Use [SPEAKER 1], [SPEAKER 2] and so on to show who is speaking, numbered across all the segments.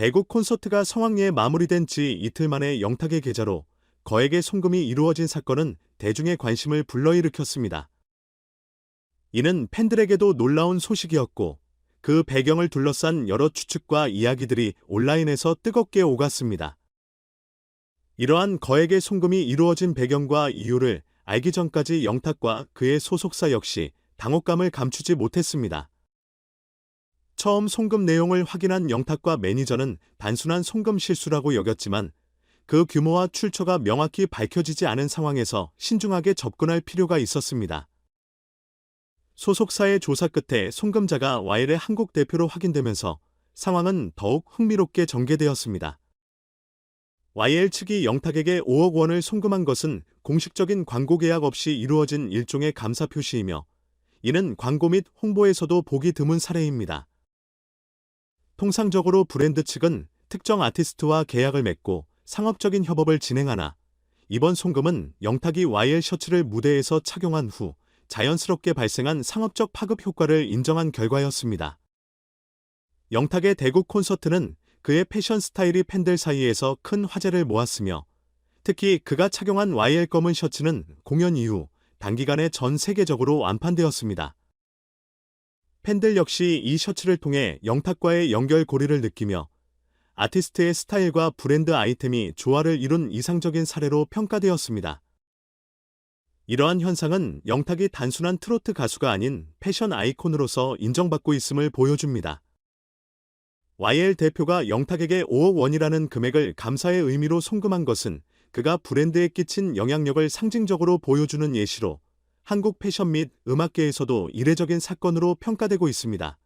[SPEAKER 1] 대국 콘서트가 성황리에 마무리된 지 이틀 만에 영탁의 계좌로 거액의 송금이 이루어진 사건은 대중의 관심을 불러일으켰습니다. 이는 팬들에게도 놀라운 소식이었고 그 배경을 둘러싼 여러 추측과 이야기들이 온라인에서 뜨겁게 오갔습니다. 이러한 거액의 송금이 이루어진 배경과 이유를 알기 전까지 영탁과 그의 소속사 역시 당혹감을 감추지 못했습니다. 처음 송금 내용을 확인한 영탁과 매니저는 단순한 송금 실수라고 여겼지만 그 규모와 출처가 명확히 밝혀지지 않은 상황에서 신중하게 접근할 필요가 있었습니다. 소속사의 조사 끝에 송금자가 와일의 한국 대표로 확인되면서 상황은 더욱 흥미롭게 전개되었습니다. YL 측이 영탁에게 5억 원을 송금한 것은 공식적인 광고 계약 없이 이루어진 일종의 감사 표시이며 이는 광고 및 홍보에서도 보기 드문 사례입니다. 통상적으로 브랜드 측은 특정 아티스트와 계약을 맺고 상업적인 협업을 진행하나 이번 송금은 영탁이 YL 셔츠를 무대에서 착용한 후 자연스럽게 발생한 상업적 파급 효과를 인정한 결과였습니다. 영탁의 대국 콘서트는 그의 패션 스타일이 팬들 사이에서 큰 화제를 모았으며 특히 그가 착용한 YL 검은 셔츠는 공연 이후 단기간에 전 세계적으로 완판되었습니다. 팬들 역시 이 셔츠를 통해 영탁과의 연결고리를 느끼며 아티스트의 스타일과 브랜드 아이템이 조화를 이룬 이상적인 사례로 평가되었습니다. 이러한 현상은 영탁이 단순한 트로트 가수가 아닌 패션 아이콘으로서 인정받고 있음을 보여줍니다. YL 대표가 영탁에게 5억 원이라는 금액을 감사의 의미로 송금한 것은 그가 브랜드에 끼친 영향력을 상징적으로 보여주는 예시로 한국 패션 및 음악계에서도 이례적인 사건으로 평가되고 있습니다.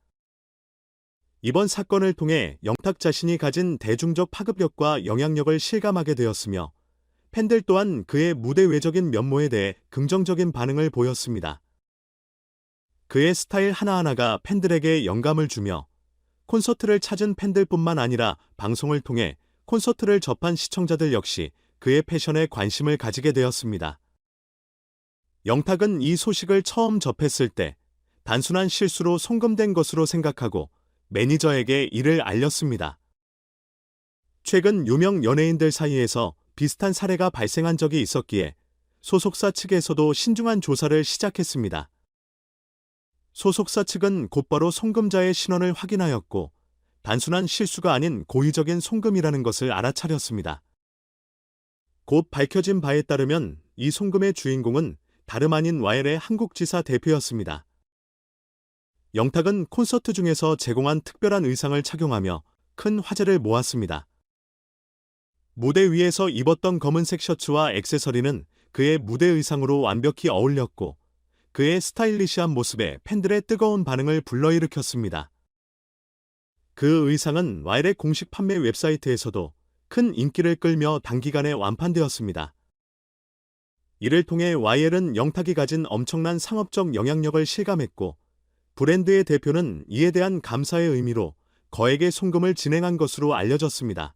[SPEAKER 1] 이번 사건을 통해 영탁 자신이 가진 대중적 파급력과 영향력을 실감하게 되었으며 팬들 또한 그의 무대 외적인 면모에 대해 긍정적인 반응을 보였습니다. 그의 스타일 하나하나가 팬들에게 영감을 주며 콘서트를 찾은 팬들뿐만 아니라 방송을 통해 콘서트를 접한 시청자들 역시 그의 패션에 관심을 가지게 되었습니다. 영탁은 이 소식을 처음 접했을 때 단순한 실수로 송금된 것으로 생각하고 매니저에게 이를 알렸습니다. 최근 유명 연예인들 사이에서 비슷한 사례가 발생한 적이 있었기에 소속사 측에서도 신중한 조사를 시작했습니다. 소속사 측은 곧바로 송금자의 신원을 확인하였고 단순한 실수가 아닌 고의적인 송금이라는 것을 알아차렸습니다. 곧 밝혀진 바에 따르면 이 송금의 주인공은 다름 아닌 와일의 한국지사 대표였습니다. 영탁은 콘서트 중에서 제공한 특별한 의상을 착용하며 큰 화제를 모았습니다. 무대 위에서 입었던 검은색 셔츠와 액세서리는 그의 무대 의상으로 완벽히 어울렸고 그의 스타일리시한 모습에 팬들의 뜨거운 반응을 불러일으켰습니다. 그 의상은 와일의 공식 판매 웹사이트에서도 큰 인기를 끌며 단기간에 완판되었습니다. 이를 통해 YL은 영탁이 가진 엄청난 상업적 영향력을 실감했고 브랜드의 대표는 이에 대한 감사의 의미로 거액의 송금을 진행한 것으로 알려졌습니다.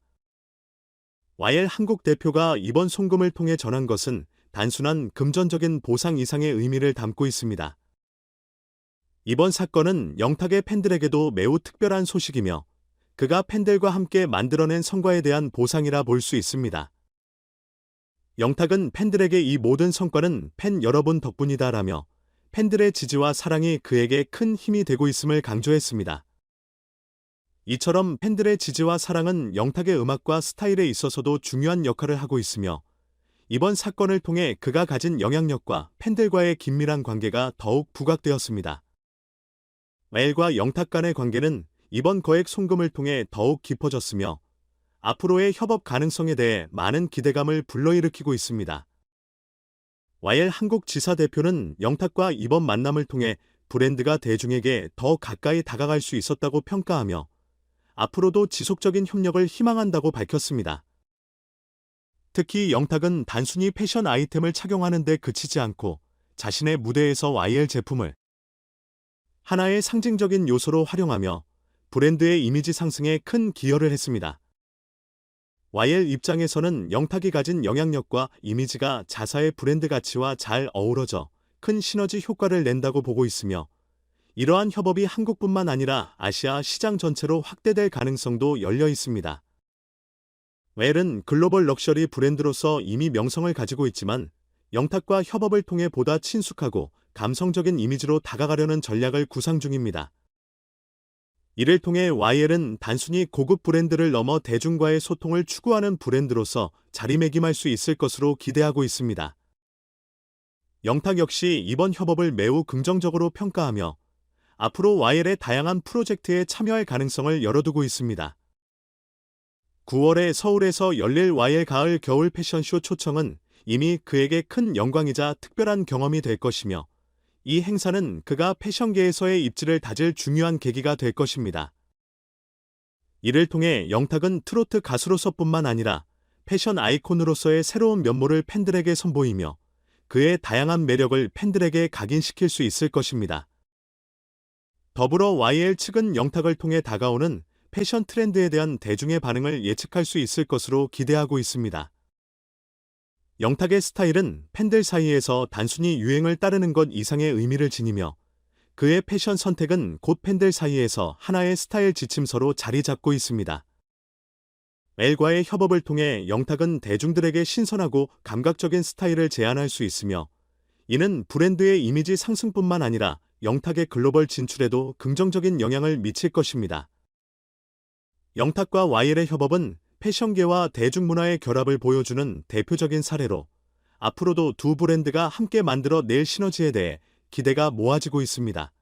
[SPEAKER 1] YL 한국 대표가 이번 송금을 통해 전한 것은 단순한 금전적인 보상 이상의 의미를 담고 있습니다. 이번 사건은 영탁의 팬들에게도 매우 특별한 소식이며 그가 팬들과 함께 만들어낸 성과에 대한 보상이라 볼 수 있습니다. 영탁은 팬들에게 이 모든 성과는 팬 여러분 덕분이다 라며 팬들의 지지와 사랑이 그에게 큰 힘이 되고 있음을 강조했습니다. 이처럼 팬들의 지지와 사랑은 영탁의 음악과 스타일에 있어서도 중요한 역할을 하고 있으며 이번 사건을 통해 그가 가진 영향력과 팬들과의 긴밀한 관계가 더욱 부각되었습니다. 멜과 영탁 간의 관계는 이번 거액 송금을 통해 더욱 깊어졌으며 앞으로의 협업 가능성에 대해 많은 기대감을 불러일으키고 있습니다. YL 한국 지사 대표는 영탁과 이번 만남을 통해 브랜드가 대중에게 더 가까이 다가갈 수 있었다고 평가하며 앞으로도 지속적인 협력을 희망한다고 밝혔습니다. 특히 영탁은 단순히 패션 아이템을 착용하는 데 그치지 않고 자신의 무대에서 YL 제품을 하나의 상징적인 요소로 활용하며 브랜드의 이미지 상승에 큰 기여를 했습니다. YL 입장에서는 영탁이 가진 영향력과 이미지가 자사의 브랜드 가치와 잘 어우러져 큰 시너지 효과를 낸다고 보고 있으며 이러한 협업이 한국뿐만 아니라 아시아 시장 전체로 확대될 가능성도 열려 있습니다. 웰은 글로벌 럭셔리 브랜드로서 이미 명성을 가지고 있지만 영탁과 협업을 통해 보다 친숙하고 감성적인 이미지로 다가가려는 전략을 구상 중입니다. 이를 통해 YL은 단순히 고급 브랜드를 넘어 대중과의 소통을 추구하는 브랜드로서 자리매김할 수 있을 것으로 기대하고 있습니다. 영탁 역시 이번 협업을 매우 긍정적으로 평가하며 앞으로 YL의 다양한 프로젝트에 참여할 가능성을 열어두고 있습니다. 9월에 서울에서 열릴 YL 가을 겨울 패션쇼 초청은 이미 그에게 큰 영광이자 특별한 경험이 될 것이며 이 행사는 그가 패션계에서의 입지를 다질 중요한 계기가 될 것입니다. 이를 통해 영탁은 트로트 가수로서뿐만 아니라 패션 아이콘으로서의 새로운 면모를 팬들에게 선보이며 그의 다양한 매력을 팬들에게 각인시킬 수 있을 것입니다. 더불어 YL 측은 영탁을 통해 다가오는 패션 트렌드에 대한 대중의 반응을 예측할 수 있을 것으로 기대하고 있습니다. 영탁의 스타일은 팬들 사이에서 단순히 유행을 따르는 것 이상의 의미를 지니며 그의 패션 선택은 곧 팬들 사이에서 하나의 스타일 지침서로 자리 잡고 있습니다. 엘과의 협업을 통해 영탁은 대중들에게 신선하고 감각적인 스타일을 제안할 수 있으며 이는 브랜드의 이미지 상승뿐만 아니라 영탁의 글로벌 진출에도 긍정적인 영향을 미칠 것입니다. 영탁과 YL의 협업은 패션계와 대중문화의 결합을 보여주는 대표적인 사례로 앞으로도 두 브랜드가 함께 만들어 낼 시너지에 대해 기대가 모아지고 있습니다.